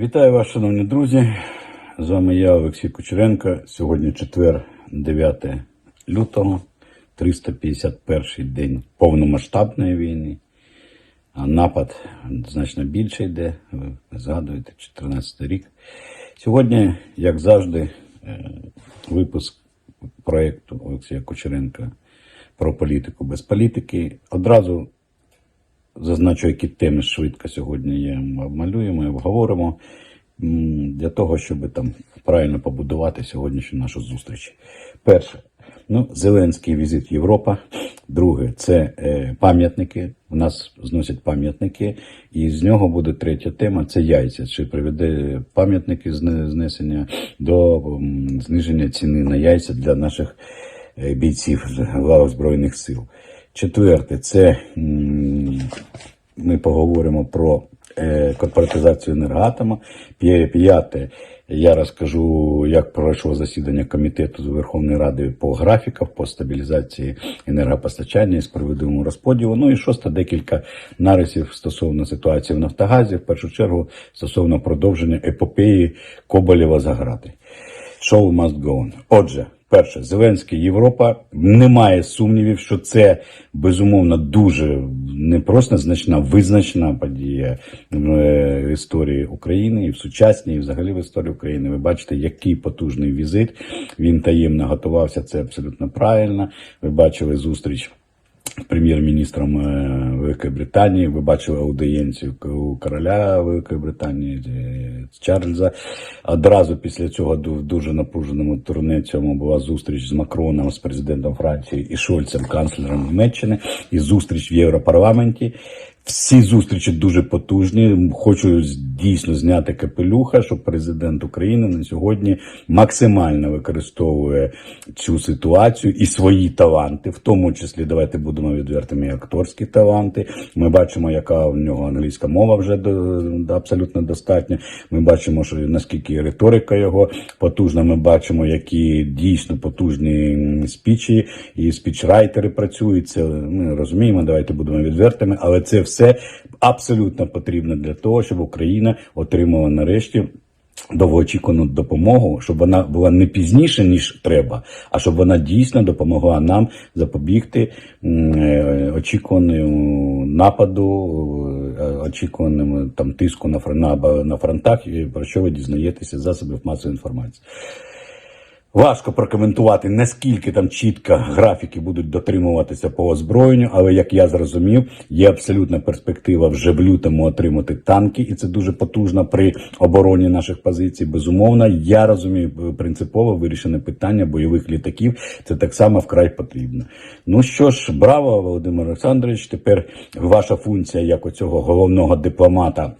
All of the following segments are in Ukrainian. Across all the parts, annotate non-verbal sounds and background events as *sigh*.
Вітаю вас, шановні друзі. З вами я, Олексій Кучеренко. Сьогодні четвер, 9 лютого, 351 день повномасштабної війни. Напад значно більше йде. Ви згадуєте, 14 рік. Сьогодні, як завжди, е, випуск проєкту Олексія Кучеренка про політику без політики. Одразу зазначу, які теми швидко сьогодні є. Ми обмалюємо і обговоримо для того, щоб там правильно побудувати сьогоднішню нашу зустріч. Перше, ну, Зеленський візит Європа. Друге, це е, пам'ятники. У нас зносять пам'ятники, і з нього буде третя тема це яйця. Чи приведе пам'ятники знесення до зниження ціни на яйця для наших е, бійців Збройних сил. Четверте, це ми поговоримо про е, корпоратизацію енергоатома. П'яте, я розкажу, як пройшло засідання комітету з Верховної Ради по графіках, по стабілізації енергопостачання і справедливому розподілу. Ну і шосте, декілька нарисів стосовно ситуації в Нафтогазі, в першу чергу стосовно продовження епопеї Коболєва за грати. Show must go on. Отже, перше, Зеленський Європа. Немає сумнівів, що це безумовно дуже не просто значна, визначна подія в історії України і в сучасній, і взагалі в історії України. Ви бачите, який потужний візит. Він таємно готувався. Це абсолютно правильно. Ви бачили зустріч прем'єр-міністром е, Великої Британії. Ви бачили аудієнцію у короля Великої Британії е, Чарльза. Одразу після цього в дуже напруженому турне цьому була зустріч з Макроном, з президентом Франції і Шольцем, канцлером Німеччини, і зустріч в Європарламенті. Всі зустрічі дуже потужні. Хочу дійсно зняти капелюха, що президент України на сьогодні максимально використовує цю ситуацію і свої таланти, в тому числі давайте будемо відвертими і акторські таланти. Ми бачимо, яка в нього англійська мова вже до- абсолютно достатня. Ми бачимо, що наскільки риторика його потужна. Ми бачимо, які дійсно потужні спічі і спічрайтери працюють. Це ми розуміємо. Давайте будемо відвертими, але це все абсолютно потрібно для того, щоб Україна отримала нарешті. Довгоочікувану допомогу, щоб вона була не пізніше ніж треба, а щоб вона дійсно допомогла нам запобігти е, очікуваному нападу, е, очікуваному там тиску на на, на фронтах, про що ви дізнаєтеся засобів масової інформації. Важко прокоментувати, наскільки там чітко графіки будуть дотримуватися по озброєнню, але як я зрозумів, є абсолютна перспектива вже в лютому отримати танки, і це дуже потужно при обороні наших позицій. Безумовно, я розумію е, принципово вирішене питання бойових літаків. Це так само вкрай потрібно. Ну що ж, браво, Володимир Олександрович. Тепер ваша функція як оцього головного дипломата.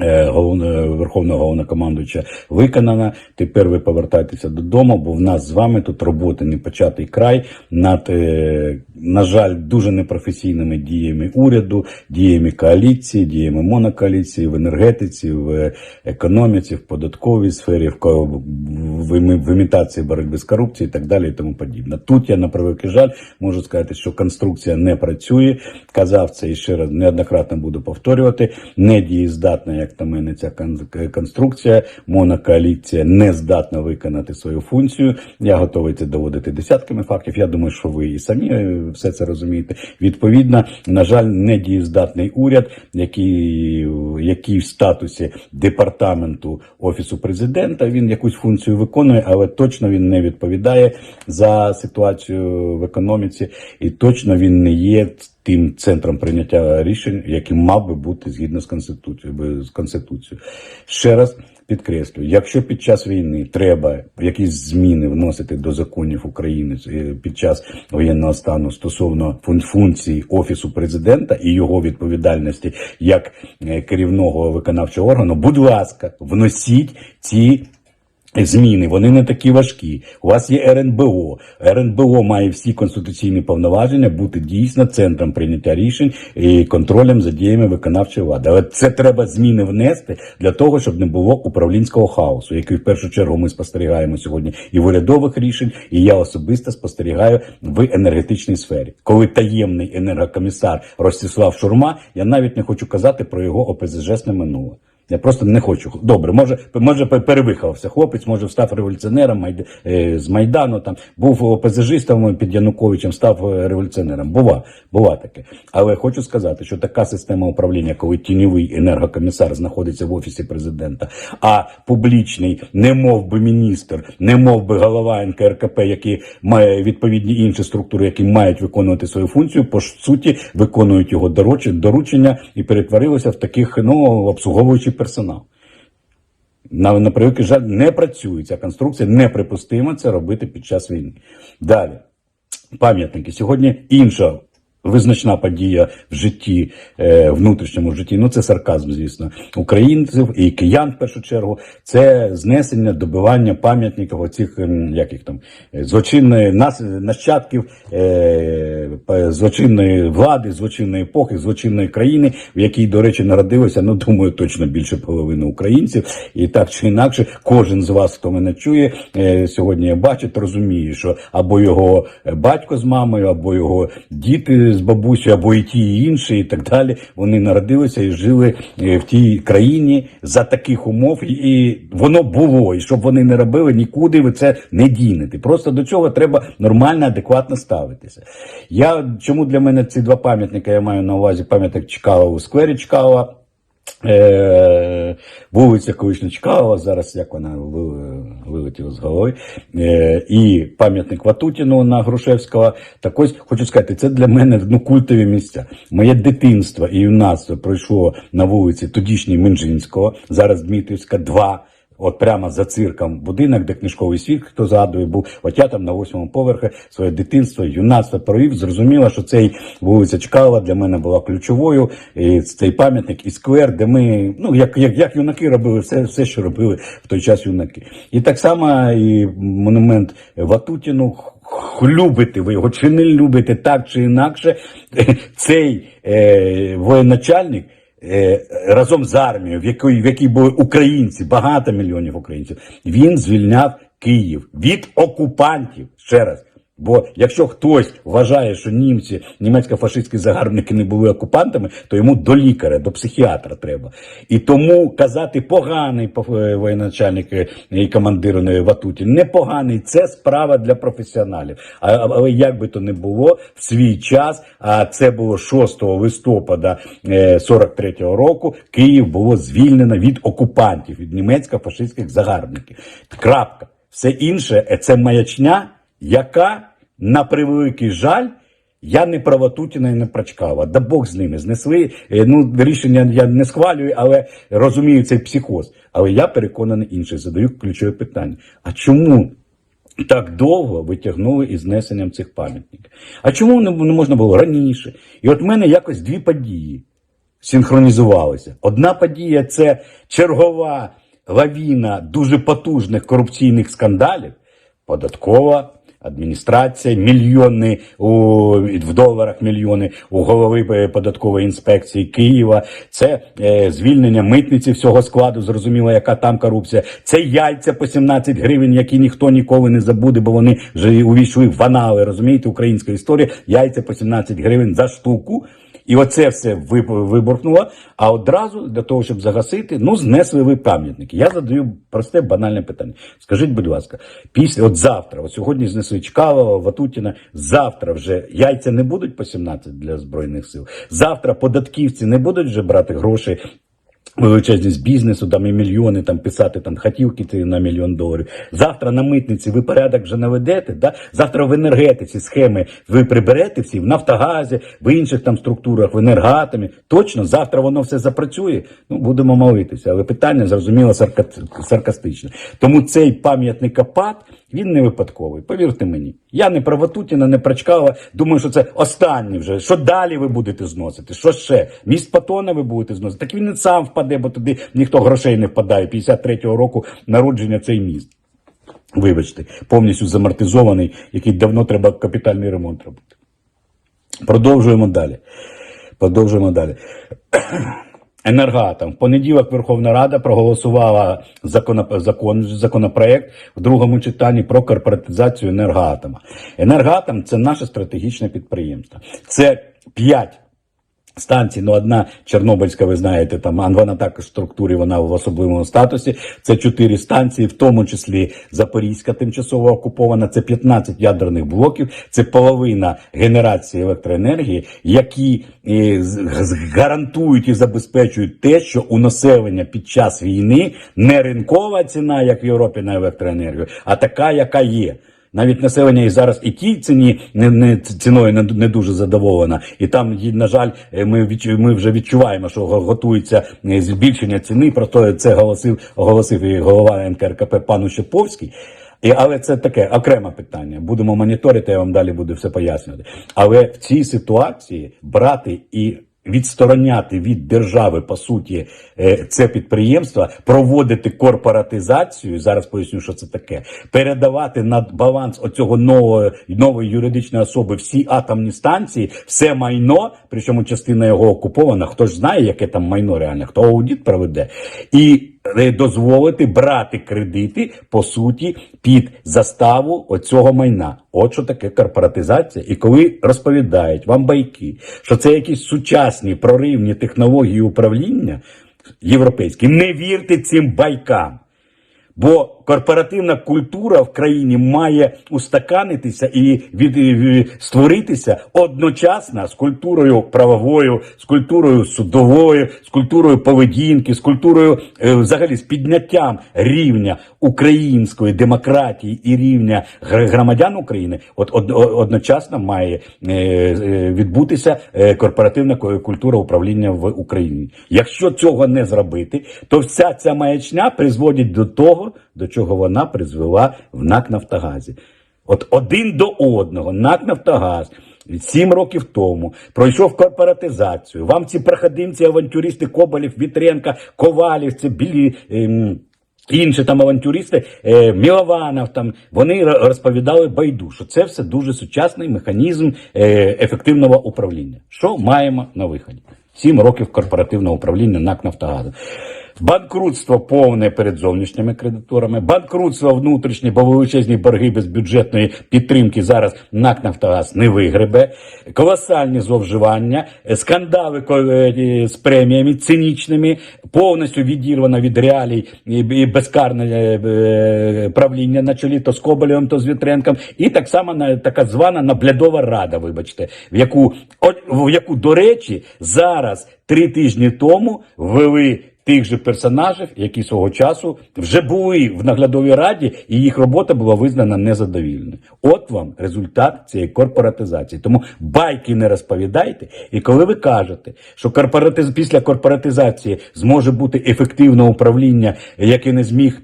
Е, головне- Верховного головнокомандуюча виконана. Тепер ви повертайтеся додому, бо в нас з вами тут роботи не початий край над, е, на жаль, дуже непрофесійними діями уряду, діями коаліції, діями монокоаліції в енергетиці, в економіці, в податковій сфері, в, в, в імітації боротьби з корупцією і так далі і тому подібне. Тут я на превеликий жаль можу сказати, що конструкція не працює. Казав це і ще раз неоднократно буду повторювати. Недієздатна, як на мене, ця конструкція. Монокоаліція не здатна виконати свою функцію. Я готовий це доводити десятками фактів. Я думаю, що ви і самі е, все це розумієте. Відповідно, на жаль, недієздатний уряд, який, який в статусі департаменту офісу президента, він якусь функцію виконує, але точно він не відповідає за ситуацію в економіці, і точно він не є тим центром прийняття рішень, яким мав би бути згідно з конституцією. З конституцією. Ще раз підкреслюю, якщо під час війни треба якісь зміни вносити до законів України е, під час воєнного стану стосовно фун- функцій офісу президента і його відповідальності як е, керівного виконавчого органу, будь ласка, вносіть ці Зміни вони не такі важкі. У вас є РНБО. РНБО має всі конституційні повноваження бути дійсно центром прийняття рішень і контролем за діями виконавчої влади. Але це треба зміни внести для того, щоб не було управлінського хаосу, який в першу чергу ми спостерігаємо сьогодні і в урядових рішень, і я особисто спостерігаю в енергетичній сфері. Коли таємний енергокомісар Ростислав Шурма, я навіть не хочу казати про його ОПЗЖСне минуле. Я просто не хочу. Добре, може, може пе- перевиховався хлопець, може став революціонером е, з Майдану, там був опезажистом під Януковичем, став е, революціонером. Бува, бува таке. Але хочу сказати, що така система управління, коли тіньовий енергокомісар знаходиться в офісі президента, а публічний, не мов би міністр, не мов би голова НКРКП, які має відповідні інші структури, які мають виконувати свою функцію, по суті виконують його доручення, і перетворилися в таких ну обслуговуючий персонал. На, на превеликий жаль, не працює ця конструкція, неприпустимо це робити під час війни. Далі, пам'ятники. Сьогодні інша визначна подія в житті, е, внутрішньому житті. Ну це сарказм, звісно, українців і киян в першу чергу. Це знесення, добивання пам'ятників оцих, як їх там, е, злочинної нас, нащадків е, злочинної влади, злочинної епохи, злочинної країни, в якій, до речі, народилося, ну думаю, точно більше половини українців. І так чи інакше, кожен з вас, хто мене чує, сьогодні бачить, розуміє, що або його батько з мамою, або його діти з бабусею, або і ті, і інші, і так далі. Вони народилися і жили е, в тій країні за таких умов, і- воно було. І щоб вони не робили, нікуди ви це не дінете. Просто до цього треба нормально, адекватно ставитися. Я чому для мене ці два пам'ятники я маю на увазі пам'ятник Чкалова у сквері Чкалова. Е, вулиця колишня Чкалова, зараз як вона ви- вилетіла з голови, е, і пам'ятник Ватутіну на Грушевського. Так ось хочу сказати, це для мене ну, культові місця. Моє дитинство і юнацтво пройшло на вулиці тодішній Минжинського, зараз Дмитрівська, 2. От прямо за цирком будинок, де книжковий світ, хто згадує, був. От я там на восьмому поверхі своє дитинство, юнацтво провів. Зрозуміло, що цей вулиця Чкалова для мене була ключовою. І цей пам'ятник і сквер, де ми, ну як, як, як юнаки робили, все, все, що робили в той час юнаки. І так само і монумент Ватутіну. Любите ви його чи не любите так чи інакше, *laughs* цей е, воєначальник разом з армією, в якій, в якій були українці, багато мільйонів українців, він звільняв Київ від окупантів. Ще раз. Бо якщо хтось вважає, що німці, німецько-фашистські загарбники не були окупантами, то йому до лікаря, до психіатра треба. І тому казати поганий по- е, воєначальник е, і командир е, Ватуті, непоганий, це справа для професіоналів. Але як би то не було, в свій час, а це було 6 листопада е, 43-го року, Київ було звільнено від окупантів, від німецько-фашистських загарбників. Крапка. Все інше це маячня, яка, на превеликий жаль, я не про Ватутіна і не про Чкала. Да Бог з ними знесли. Е, Ну, рішення я не схвалюю, але розумію цей психоз. Але я переконаний інше. Задаю ключове питання. А чому так довго витягнули із знесенням цих пам'ятників? А чому не можна було раніше? І от в мене якось дві події синхронізувалися. Одна подія це чергова лавіна дуже потужних корупційних скандалів, податкова. Адміністрація, мільйони у, в доларах, мільйони у голови е, податкової інспекції Києва. Це е, звільнення митниці всього складу. Зрозуміло, яка там корупція. Це яйця по 17 гривень, які ніхто ніколи не забуде, бо вони вже увійшли в анали. Розумієте, українська історія. Яйця по 17 гривень за штуку. І оце все вип- а одразу для того, щоб загасити, ну знесли ви пам'ятники. Я задаю просте банальне питання. Скажіть, будь ласка, після от завтра, от сьогодні знесли Чкалова, Ватутіна, завтра вже яйця не будуть по 17 для збройних сил. Завтра податківці не будуть вже брати гроші. Величезні з бізнесу, там і мільйони там писати там хотівки ті на мільйон доларів. Завтра на митниці ви порядок вже наведете. Да? Завтра в енергетиці схеми ви приберете всі в Нафтогазі, в інших там структурах, в енергатомі. Точно, завтра воно все запрацює. Ну будемо молитися. Але питання зрозуміло сарка- саркастичне. Тому цей пам'ятникопад він не випадковий. Повірте мені. Я не про Ватутіна, не про Чкалова. Думаю, що це останнє вже. Що далі ви будете зносити? Що ще? Міст Патона ви будете зносити? Так він і сам впаде, бо туди ніхто грошей не впадає. 53-го року народження цей міст. Вибачте, повністю замортизований, який давно треба капітальний ремонт робити. Продовжуємо далі. Продовжуємо далі. Енергоатом. В понеділок Верховна Рада проголосувала закон... законопроект в другому читанні про корпоратизацію енергоатома. Енергоатом це наше стратегічне підприємство. Це 5 станцій, ну одна Чорнобильська, ви знаєте, там вона також в структурі, вона в особливому статусі. Це чотири станції, в тому числі Запорізька тимчасово окупована. Це 15 ядерних блоків, це половина генерації електроенергії, які з- гарантують і забезпечують те, що у населення під час війни не ринкова ціна, як в Європі на електроенергію, а така, яка є. Навіть населення і зараз і тій ціні не, не ціною не, не дуже задоволена. І там, на жаль, е, ми відчу- ми вже відчуваємо, що готується е, збільшення ціни. Просто це оголосив оголосив і голова НКРКП пану Шиповський. І, але це таке окреме питання. Будемо моніторити, я вам далі буду все пояснювати. Але в цій ситуації брати і відстороняти від держави по суті е, це підприємство, проводити корпоратизацію. Зараз поясню, що це таке. Передавати на баланс оцього нового нової юридичної особи всі атомні станції, все майно, причому частина його окупована. Хто ж знає, яке там майно реальне, хто аудит проведе, і дозволити брати кредити по суті під заставу оцього майна. От що таке корпоратизація. І коли розповідають вам байки, що це якісь сучасні проривні технології управління європейські, не вірте цим байкам. Бо корпоративна культура в країні має устаканитися і від, від- створитися одночасно з культурою правовою, з культурою судовою, з культурою поведінки, з культурою е, взагалі з підняттям рівня української демократії і рівня гр- громадян України. От од, одночасно має е, е, відбутися корпоративна ку- культура управління в Україні. Якщо цього не зробити, то вся ця маячня призводить до того, до чого вона призвела в НАК Нафтогазі. От один до одного НАК Нафтогаз сім років тому пройшов корпоратизацію. Вам ці проходимці, авантюристи Коболів, Вітренка, Ковалів, це білі. Ем, Інші там авантюристи, е, Мілованов, там вони розповідали байду, що це все дуже сучасний механізм е, ефективного управління. Що маємо на виході? Сім років корпоративного управління НАК Нафтогазу. Банкрутство повне перед зовнішніми кредиторами, банкрутство внутрішнє, бо величезні борги без бюджетної підтримки зараз НАК Нафтогаз не вигребе, колосальні зловживання, е, скандали е, з преміями цинічними, повністю відірвано від реалій і безкарне е, правління на чолі то з Коболєвим, то з Вітренком, і так само така звана наглядова рада, вибачте, в яку, в яку, до речі, зараз три тижні тому ввели тих же персонажів, які свого часу вже були в наглядовій раді, і їх робота була визнана незадовільною. От вам результат цієї корпоратизації. Тому байки не розповідайте. І коли ви кажете, що корпоратиз... після корпоратизації зможе бути ефективне управління, яке не зміг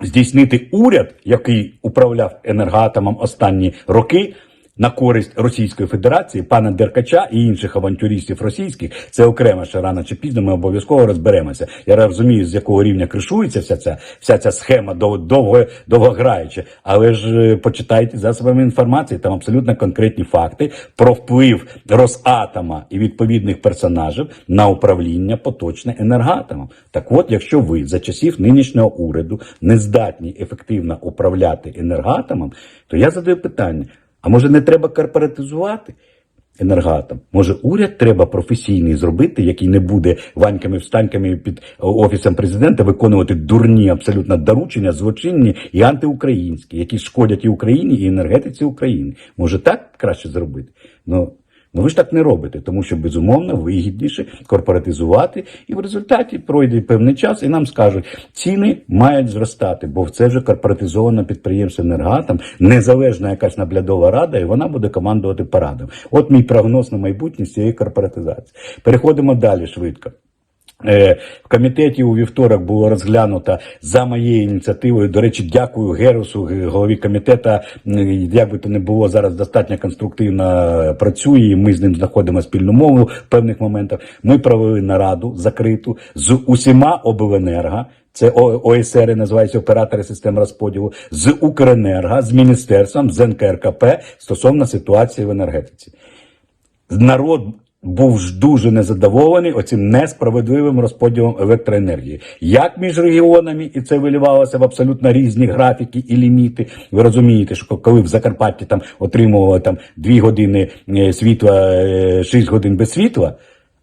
здійснити уряд, який управляв енергоатомом останні роки. На користь Російської Федерації, пана Деркача і інших авантюристів російських, це окремо ще рано чи пізно. Ми обов'язково розберемося. Я розумію, з якого рівня кришується вся ця вся ця схема дов- довго довгограюча. Але ж е, почитайте засобами інформації. Там абсолютно конкретні факти про вплив Росатома і відповідних персонажів на управління поточне енергоатомом. Так от, якщо ви за часів нинішнього уряду не здатні ефективно управляти енергоатомом, то я задаю питання: а може не треба корпоратизувати? Енергоатом. Може, уряд треба професійний зробити, який не буде ваньками встаньками під офісом президента виконувати дурні абсолютно доручення, злочинні і антиукраїнські, які шкодять і Україні, і енергетиці України. Може, так краще зробити? Ну, Ну ви ж так не робите, тому що безумовно вигідніше корпоратизувати, і в результаті пройде певний час, і нам скажуть, ціни мають зростати, бо це вже корпоратизоване підприємство енергатом, незалежна якась наглядова рада, і вона буде командувати парадом. От мій прогноз на майбутнє з цієї корпоратизації. Переходимо далі швидко. Е, В комітеті у вівторок було розглянуто за моєю ініціативою. До речі, дякую Герусу, голові комітету. Як би то не було зараз достатньо конструктивно працює. Ми з ним знаходимо спільну мову в певних моментах. Ми провели нараду закриту з усіма обленерго. Це ОСР називається оператори систем розподілу з Укренерго, з міністерством, з НКРКП стосовно ситуації в енергетиці народ був дуже незадоволений оцим несправедливим розподілом електроенергії. Як між регіонами, і це виливалося в абсолютно різні графіки і ліміти. Ви розумієте, що коли в Закарпатті там отримували там 2 години е, світла, 6 годин без світла.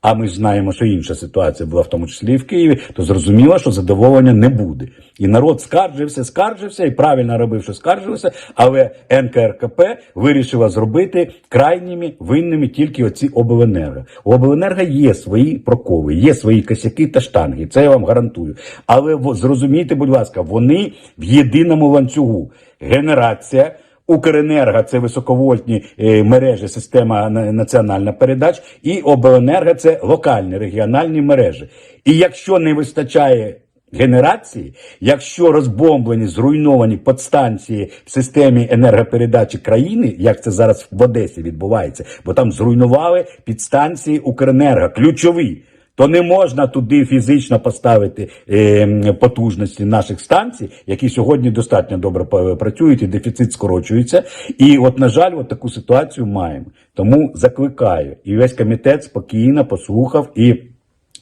А ми знаємо, що інша ситуація була в тому числі і в Києві, то зрозуміло, що задоволення не буде. І народ скаржився, скаржився і правильно робив, що скаржився, але НКРКП вирішила зробити крайніми винними тільки оці обленерго. У обленерго є свої прокови, є свої косяки та штанги. Це я вам гарантую. Але зрозумійте, будь ласка, вони в єдиному ланцюгу. Генерація. Укренерго це високовольтні е, мережі, система національна передач, і обленерго це локальні регіональні мережі. І якщо не вистачає генерації, якщо розбомблені, зруйновані подстанції в системі енергопередачі країни, як це зараз в Одесі відбувається, бо там зруйнували підстанції Укренерго, ключові. То не можна туди фізично поставити е, потужності наших станцій, які сьогодні достатньо добре працюють, і дефіцит скорочується. І от, на жаль, от таку ситуацію маємо. Тому закликаю, і весь комітет спокійно послухав і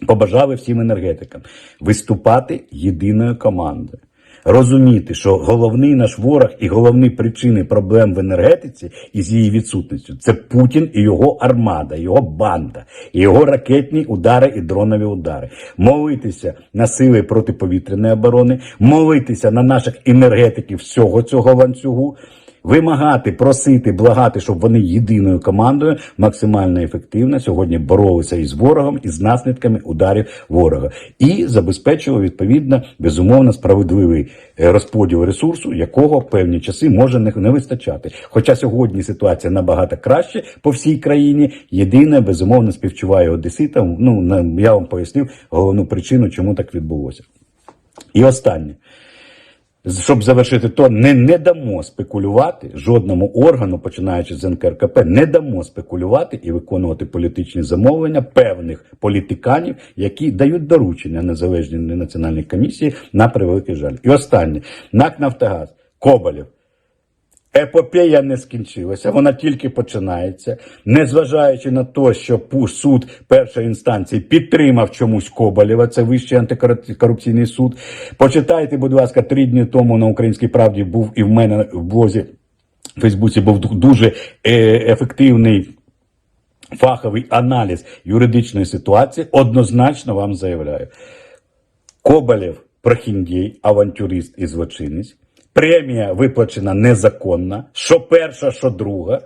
побажали всім енергетикам виступати єдиною командою. Розуміти, що головний наш ворог і головні причини проблем в енергетиці із її відсутністю це Путін і його армада, його банда, і його ракетні удари і дронові удари. Молитися на сили протиповітряної оборони, молитися на наших енергетиків всього цього ланцюгу. Вимагати, просити, благати, щоб вони єдиною командою максимально ефективно сьогодні боролися із ворогом із наслідками ударів ворога і забезпечили відповідно безумовно справедливий е, розподіл ресурсу, якого певні часи може не, вистачати. Хоча сьогодні ситуація набагато краще по всій країні. Єдине, безумовно, співчуваю одеситам. Ну я вам пояснив головну причину, чому так відбулося. І останнє. Щоб завершити то, не, не дамо спекулювати жодному органу, починаючи з НКРКП, не дамо спекулювати і виконувати політичні замовлення певних політиканів, які дають доручення незалежній національній комісії на превеликий жаль. І останнє НАК Нафтогаз, Коболєв. Епопея не скінчилася, вона тільки починається, незважаючи на те, що суд першої інстанції підтримав чомусь Коболєва, це вищий антикорупційний суд. Почитайте, будь ласка, три дні тому на Українській правді був і в мене в блозі в Фейсбуці був дуже е, ефективний фаховий аналіз юридичної ситуації. Однозначно вам заявляю. Коболєв прохіндій, авантюрист і злочинець. Премія виплачена незаконна. Що перша, що друга.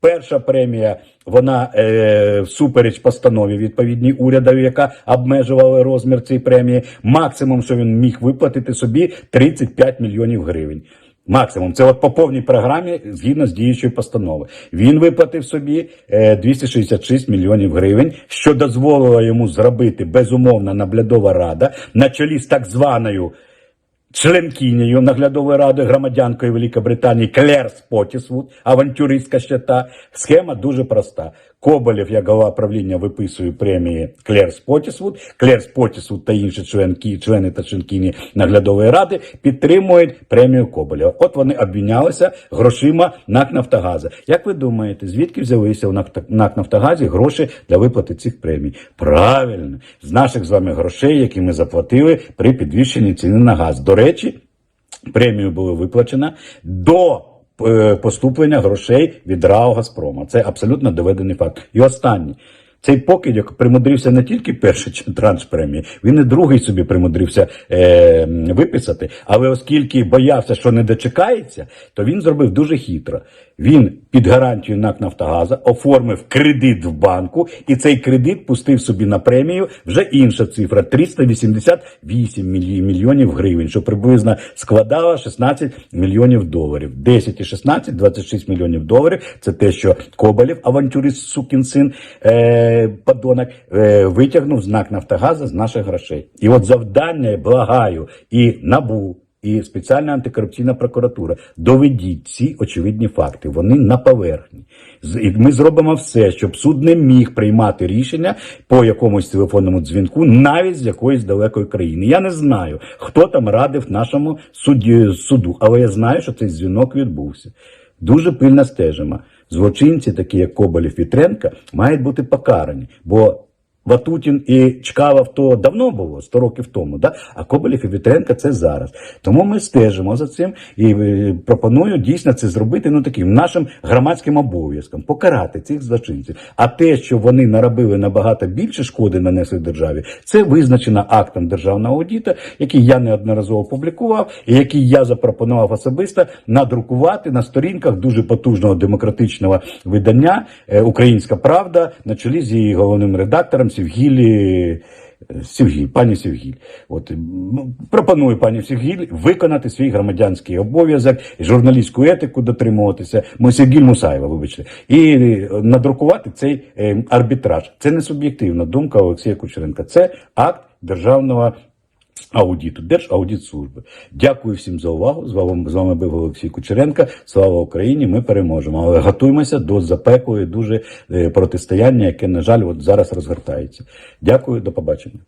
Перша премія, вона е, всупереч постанові відповідній урядові, яка обмежувала розмір цієї премії. Максимум, що він міг виплатити собі 35 мільйонів гривень. Максимум, це от по повній програмі згідно з діючою постанови. Він виплатив собі е, 266 мільйонів гривень, що дозволило йому зробити безумовна наглядова рада на чолі з так званою членкинею наглядової ради громадянкою Великобританії Клер Спотісвуд, авантюристка ще та. Схема дуже проста. Коболєв, як голова правління, виписує премії Клер Спотісвуд. Клер Спотісвуд та інші членки, члени та членкині наглядової ради підтримують премію Коболєва. От вони обмінялися грошима НАК Нафтогаза. Як ви думаєте, звідки взялися у НАК Нафтогазі гроші для виплати цих премій? Правильно, з наших з вами грошей, які ми заплатили при підвищенні ціни на газ. До речі, премію було виплачено до е, поступлення грошей від РАО Газпрома. Це абсолютно доведений факт. І останнє. Цей покидьок примудрився не тільки перший транш премії, він і другий собі примудрився е, виписати. Але оскільки боявся, що не дочекається, то він зробив дуже хитро. Він під гарантію НАК Нафтогаза оформив кредит в банку, і цей кредит пустив собі на премію вже інша цифра 388 мілі- мільйонів гривень, що приблизно складало 16 мільйонів доларів. 10 і 16, 26 мільйонів доларів. Це те, що Коболєв, авантюрист, сукін син, е, подонок, е, витягнув знак Нафтогаза з наших грошей. І от завдання, благаю, і набу. І спеціальна антикорупційна прокуратура доведіть ці очевидні факти. Вони на поверхні. Ми зробимо все, щоб суд не міг приймати рішення по якомусь телефонному дзвінку, навіть з якоїсь далекої країни. Я не знаю, хто там радив нашому судді суду, але я знаю, що цей дзвінок відбувся. Дуже пильно стежимо. Злочинці, такі як Коболєв і Тренка, мають бути покарані, бо Ватутін і Чкалов то давно було, 100 років тому. Да? А Коболєв і Вітренко це зараз. Тому ми стежимо за цим і е, пропоную дійсно це зробити ну таким нашим громадським обов'язком, покарати цих злочинців. А те, що вони наробили набагато більше шкоди нанесли державі, це визначено актом державного аудиту, який я неодноразово публікував, і який я запропонував особисто надрукувати на сторінках дуже потужного демократичного видання е, Українська Правда на чолі з її головним редактором Сівгілі. Сівгіль, пані Сівгіль. От пропоную пані Сівгіль виконати свій громадянський обов'язок, журналістську етику дотримуватися. Ми Сівгіль Мусаєва, вибачте, і е, надрукувати цей е, арбітраж. Це не суб'єктивна думка Олексія Кучеренка. Це акт державного аудиту, Держаудитслужби. Дякую всім за увагу. З вами, з вами був Олексій Кучеренко. Слава Україні! Ми переможемо. Але готуємося до запеклої дуже е, протистояння, яке, на жаль, от зараз розгортається. Дякую, до побачення.